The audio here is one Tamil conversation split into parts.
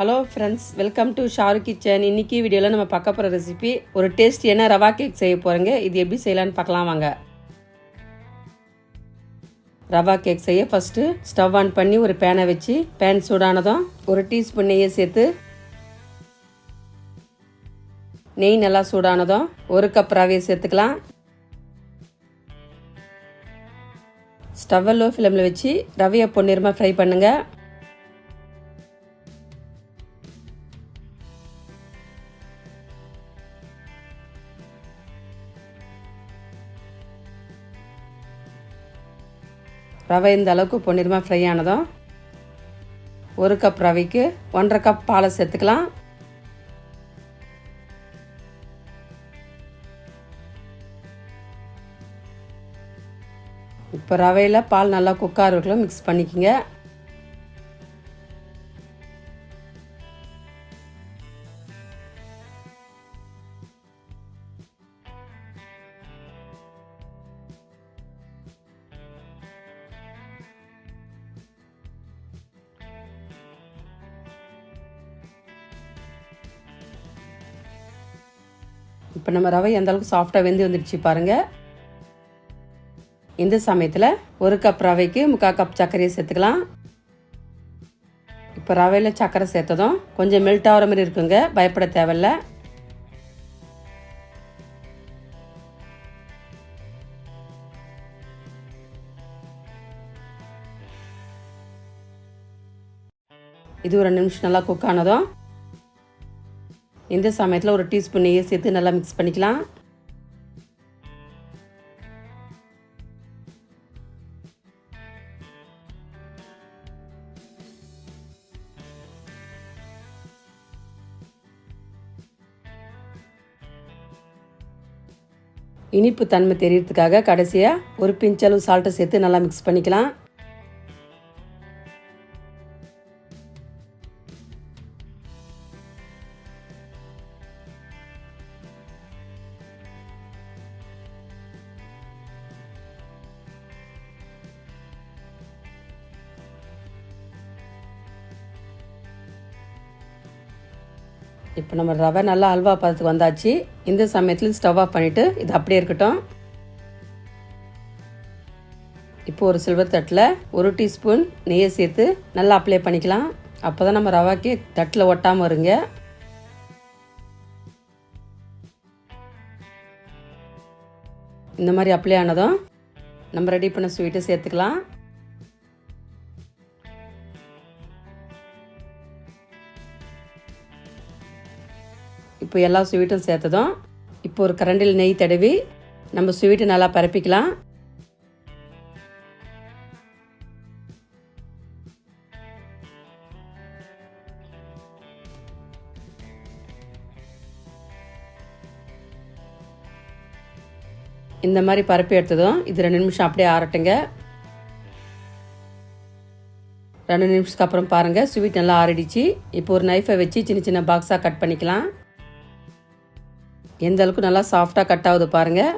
Hello friends welcome to Sharu kitchen இன்னைக்கு வீடியோவில் நம்ம பார்க்க போகிற ரெசிபி ஒரு டேஸ்டியான ரவா கேக் செய்ய போகிறேங்க இது எப்படி செய்யலான்னு பார்க்கலாம் வாங்க. ரவா கேக் செய்ய ஃபஸ்ட்டு ஸ்டவ் ஆன் பண்ணி ஒரு பேனை வச்சு பேன் சூடானதும் ஒரு டீஸ்பூன் நெய்யை சேர்த்து நெய் நல்லா சூடானதும் ஒரு கப் ரவையை சேர்த்துக்கலாம். ஸ்டவ்வை லோ ஃப்ளேமில் வச்சு ரவையை பொன்னிறமாக ஃப்ரை பண்ணுங்கள் ரவை இந்த அளவுக்கு பொன்னிறமாக ஃப்ரை ஆனதும் ஒரு கப் ரவைக்கு ஒன்றரை கப் பாலை சேர்த்துக்கலாம். இப்போ ரவையில் பால் நல்லா குக்காக இருக்கலாம் மிக்ஸ் பண்ணிக்கோங்க. இப்போ நம்ம ரவை எந்த அளவுக்கு சாஃப்டாக வெந்து வந்துடுச்சு பாருங்கள் இந்த சமயத்தில் ஒரு கப் ரவைக்கு முக்கால் கப் சர்க்கரையை சேர்த்துக்கலாம். இப்போ ரவையில் சர்க்கரை சேர்த்ததும் கொஞ்சம் மெல்ட் ஆகிற மாதிரி இருக்குங்க. பயப்பட தேவையில்ல. இது ஒரு ரெண்டு நிமிஷம் நல்லா குக் ஆனதும் இந்த சமயத்தில் ஒரு டீஸ்பூன் நெய்யை சேர்த்து நல்லா மிக்ஸ் பண்ணிக்கலாம். இனிப்பு தன்மை தெரியறதுக்காக கடைசியாக ஒரு பிஞ்சளவு சால்ட்டை சேர்த்து நல்லா மிக்ஸ் பண்ணிக்கலாம். இப்போ நம்ம ரவை நல்லா அல்வா பதத்துக்கு வந்தாச்சு. இந்த சமயத்தில் ஸ்டவ் ஆஃப் பண்ணிவிட்டு இது அப்படியே இருக்கட்டும். இப்போ ஒரு சில்வர் தட்டில் ஒரு டீஸ்பூன் நெய்யை சேர்த்து நல்லா அப்ளை பண்ணிக்கலாம். அப்போ தான் நம்ம ரவாக்கு தட்டில் ஒட்டாமல் வருங்க. இந்த மாதிரி அப்ளை ஆனதும் நம்ம ரெடி பண்ண ஸ்வீட்டை சேர்த்துக்கலாம். இப்போ எல்லா ஸ்வீட்டும் சேர்த்ததும் இப்போ ஒரு கரண்டில் நெய் தடவி நம்ம ஸ்வீட்டை நல்லா பரப்பிக்கலாம். இந்த மாதிரி பரப்பி எடுத்ததும் இது ரெண்டு நிமிஷம் அப்படியே ஆறட்டுங்க. ரெண்டு நிமிஷத்துக்கு அப்புறம் பாருங்கள் ஸ்வீட் நல்லா ஆறிடுச்சு. இப்போ ஒரு நைஃபை வச்சு சின்ன சின்ன பாக்ஸாக கட் பண்ணிக்கலாம். எந்த அளவுக்கு நல்லா சாஃப்டாக கட் ஆகுது பாருங்கள்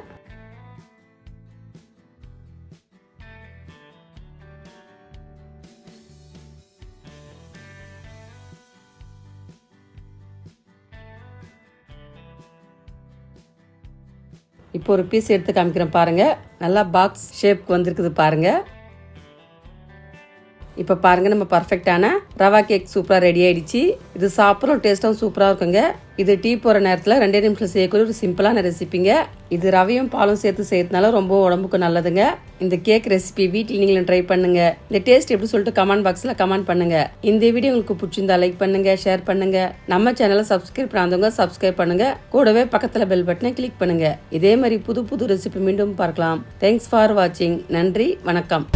இப்போ ஒரு பீஸ் எடுத்து காமிக்கிறேன் பாருங்கள் நல்லா பாக்ஸ் ஷேப்க்கு வந்திருக்குது பாருங்கள் இப்போ பாருங்கள் நம்ம பர்ஃபெக்டான ரவா கேக் சூப்பராக ரெடி ஆயிடுச்சு. இது சாப்பிட்றோம் டேஸ்ட்டும் சூப்பராக இருக்குங்க. இது டீ போகிற நேரத்தில் ரெண்டே நிமிஷம் செய்யக்கூடிய ஒரு சிம்பிளான ரெசிபிங்க இது ரவையும் பாலும் சேர்த்து செய்யறதுனால ரொம்ப உடம்புக்கு நல்லதுங்க. இந்த கேக் ரெசிபி வீட்டில் நீங்களும் ட்ரை பண்ணுங்க. இந்த டேஸ்ட் எப்படி சொல்லிட்டு கமெண்ட் பாக்ஸில் கமெண்ட் பண்ணுங்க. இந்த வீடியோ உங்களுக்கு பிடிச்சிருந்தா லைக் பண்ணுங்க ஷேர் பண்ணுங்க. நம்ம சேனலை சப்ஸ்கிரைப் பண்ணாதவங்க சப்ஸ்கிரைப் பண்ணுங்க. கூடவே பக்கத்தில் பெல் பட்டனை கிளிக் பண்ணுங்க. இதே மாதிரி புது புது ரெசிபி மீண்டும் பார்க்கலாம். தேங்க்ஸ் ஃபார் வாட்சிங் நன்றி வணக்கம்.